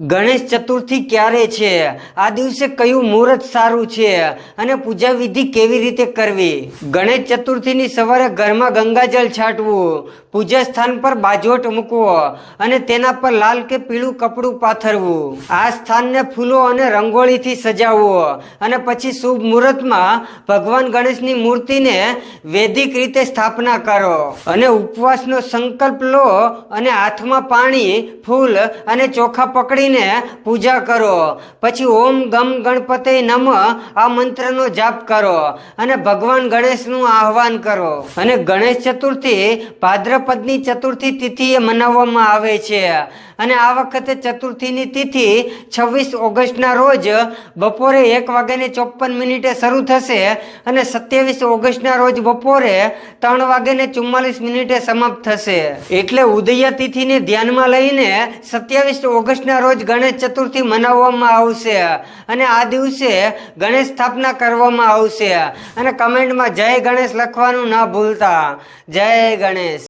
ગણેશ ચતુર્થી ક્યારે છે? આ દિવસે કયું મુહૂર્ત સારું છે? અને પૂજા વિધિ કેવી રીતે કરવી? ગણેશ ચતુર્થીની સવારે ઘરમાં ગંગાજળ છાંટવું, પૂજા સ્થાન પર બાજોટ મૂકવો અને તેના પર લાલ કે પીળું કપડું પાથરવું. આ સ્થાનને ફૂલો અને રંગોળીથી સજાવવો અને પછી શુભ મુહૂર્તમાં ભગવાન ગણેશની મૂર્તિને વૈદિક રીતે સ્થાપના કરો અને ઉપવાસનો સંકલ્પ લો અને હાથમાં પાણી, ફૂલ અને ચોખા પકડીને પૂજા કરો. પછી ઓમ ગમ ગણપતે નમ, આ મંત્રનો જાપ કરો અને ભગવાન ગણેશનું આહવાન કરો. અને ગણેશ ચતુર્થી ભાદ્રપદની ચતુર્થી તિથિએ મનાવવામાં આવે છે. અને આ વખતે ચતુર્થીની તિથિ છવ્વીસ ઓગસ્ટના રોજ બપોરે એક વાગ્યાને ચોપન મિનિટે શરૂ થશે અને સત્યાવીસ ઓગસ્ટના રોજ બપોરે ત્રણ વાગ્યાને ચુમ્માલીસ મિનિટે સમાપ્ત થશે. એટલે ઉદયા તિથિને ધ્યાનમાં લઈને સત્યાવીસ ઓગસ્ટના રોજ ગણેશ ચતુર્થી મનાવવામાં આવશે અને આ દિવસે ગણેશ સ્થાપના કરવામાં આવશે. અને કમેન્ટમાં જય ગણેશ લખવાનું ના ભૂલતા. જય ગણેશ.